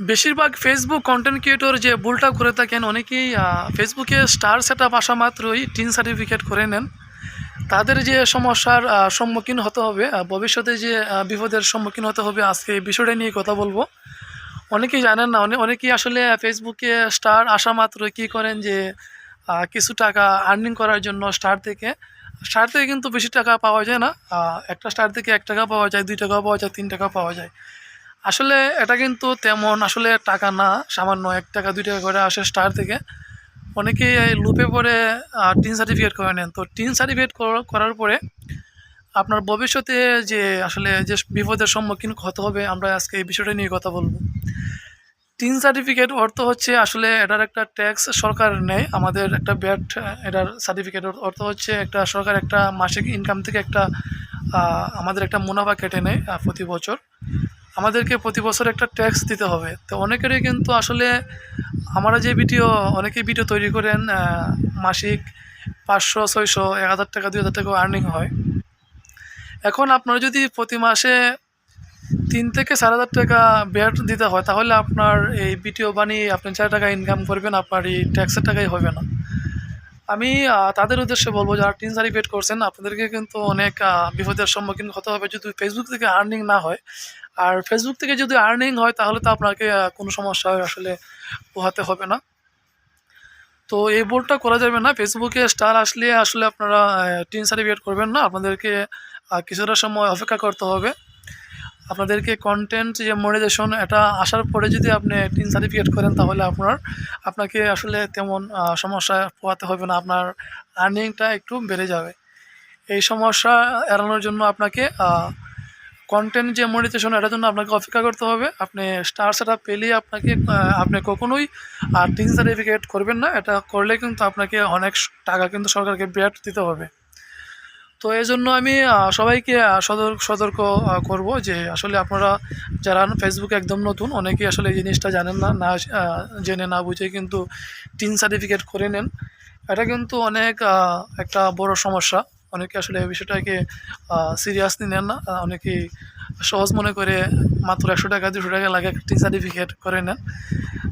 বেশিরভাগ Facebook content creator যে ভুলটা করে থাকেন, অনেকেই ফেসবুকে স্টার সেট আপ আসা মাত্রই টিন সার্টিফিকেট করে নেন। তাদের যে সমস্যার সম্মুখীন হতে হবে ভবিষ্যতে যে বিপদের সম্মুখীন হতে হবে আজকে এই বিষয়টা নিয়ে কথা বলব। অনেকেই জানেন না, অনে- অনেকেই আসলে ফেসবুকে স্টার আসা মাত্রই কী করেন যে কিছু টাকা আর্নিং করার জন্য স্টার থেকে। স্টার থেকে কিন্তু বেশি টাকা পাওয়া যায় না একটা স্টার থেকে এক টাকা পাওয়া যায়, দুই টাকা পাওয়া যায়, তিন টাকা পাওয়া যায়। আসলে এটা কিন্তু তেমন আসলে টাকা না, সামান্য এক টাকা, দুই টাকা করে আসে স্টার থেকে। অনেকেই লুপে পরে টিন সার্টিফিকেট করে নেন। তো টিন সার্টিফিকেট করার পরে আপনার ভবিষ্যতে যে আসলে যে বিপদের সম্মুখীন হতে হবে, আমরা আজকে এই বিষয়টা নিয়ে কথা বলব। টিন সার্টিফিকেট অর্থ হচ্ছে আসলে এটার একটা ট্যাক্স সরকার নেয়, আমাদের একটা ব্যাট এটার সার্টিফিকেট অর্থ হচ্ছে একটা সরকার একটা মাসিক ইনকাম থেকে একটা আমাদের একটা মুনাফা কেটে নেয় প্রতি বছর। আমাদেরকে প্রতি বছর একটা ট্যাক্স দিতে হবে। তো অনেকেরই কিন্তু আসলে আমরা যে ভিডিও অনেকেই ভিডিও তৈরি করেন মাসিক পাঁচশো, ছয়শো, এক হাজার টাকা, দুই হাজার টাকা আর্নিং হয়। এখন আপনার যদি প্রতি মাসে তিন থেকে চার হাজার টাকা ব্যাট দিতে হয়, তাহলে আপনার এই ভিডিও বানিয়ে আপনি চার টাকা ইনকাম করবেন, আপনার এই ট্যাক্সের টাকাই হবে না। আমি তাদের উদ্দেশ্যে বলব, যারা টিন সার্টিফিকেট করছেন, আপনাদেরকে কিন্তু অনেক বিপদের সম্মুখীন হতে হবে যদি ফেসবুক থেকে আর্নিং না হয়। আর ফেসবুক থেকে যদি আর্নিং হয়, তাহলে তো আপনাকে কোনো সমস্যা আসলে পোহাতে হবে না। তো এই বোর্ডটা করা যাবে না। ফেসবুকে স্টার আসলে আসলে আপনারা টিন সার্টিফিকেট করবেন না। আপনাদেরকে কিছুটা সময় অপেক্ষা করতে হবে। আপনাদেরকে কন্টেন্ট যে মনিটাইজেশন এটা আসার পরে যদি আপনি টিন সার্টিফিকেট করেন, তাহলে আপনার, আপনাকে আসলে তেমন সমস্যা পোহাতে হবে না, আপনার আর্নিংটা একটু বেড়ে যাবে। এই সমস্যা এড়ানোর জন্য আপনাকে কন্টেন্ট যে মনিটাইজেশন এটার জন্য আপনাকে অপেক্ষা করতে হবে। আপনি স্টার সেটা পেলেই আপনাকে আপনি কখনোই আর টিন সার্টিফিকেট করবেন না। এটা করলে কিন্তু আপনাকে অনেক টাকা কিন্তু সরকারকে ব্যাট দিতে হবে। তো এই জন্য আমি সবাইকে সতর্ক সতর্ক করব যে আসলে আপনারা যারা ফেসবুকে একদম নতুন, অনেকেই আসলে এই জিনিসটা জানেন না না জেনে না বুঝে কিন্তু টিন সার্টিফিকেট করে নেন। এটা কিন্তু অনেক একটা বড় সমস্যা। অনেকে আসলে এই বিষয়টাকে সিরিয়াসলি নেন না। অনেকেই সহজ মনে করে মাত্র একশো টাকা, দুশো টাকা লাগে টিন সার্টিফিকেট করে নেন।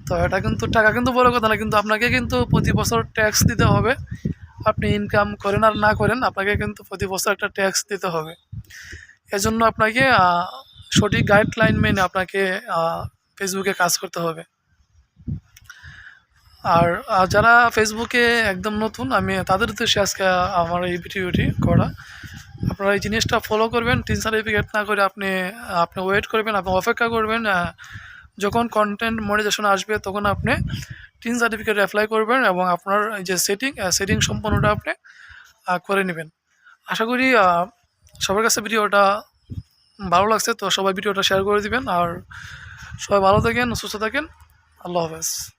তো এটা কিন্তু টাকা কিন্তু বড় কথা না, কিন্তু আপনাকে কিন্তু প্রতি বছর ট্যাক্স দিতে হবে। আপনি ইনকাম করেন আর না করেন, আপনাকে কিন্তু প্রতি বছর একটা ট্যাক্স দিতে হবে। এজন্য আপনাকে সঠিক গাইডলাইন মেনে আপনাকে ফেসবুকে কাজ করতে হবে। আর যারা ফেসবুকে একদম নতুন, আমি তাদের উদ্দেশ্যে আজকে আমার এই ভিডিওটি করা। আপনারা এই জিনিসটা ফলো করবেন টিন সার্টিফিকেট না করে আপনি আপনি ওয়েট করবেন, আপনি অপেক্ষা করবেন যখন কন্টেন্ট মনিটাইজেশন আসবে, তখন আপনি টিন সার্টিফিকেট অ্যাপ্লাই করবেন এবং আপনার যে সেটিং সেটিং সম্পন্নটা আপনি করে নেবেন। আশা করি সবার কাছে ভিডিওটা ভালো লাগছে, তো সবাই ভিডিওটা শেয়ার করে দিবেন। আর সবাই ভালো থাকেন, সুস্থ থাকেন। আল্লাহ হাফেজ।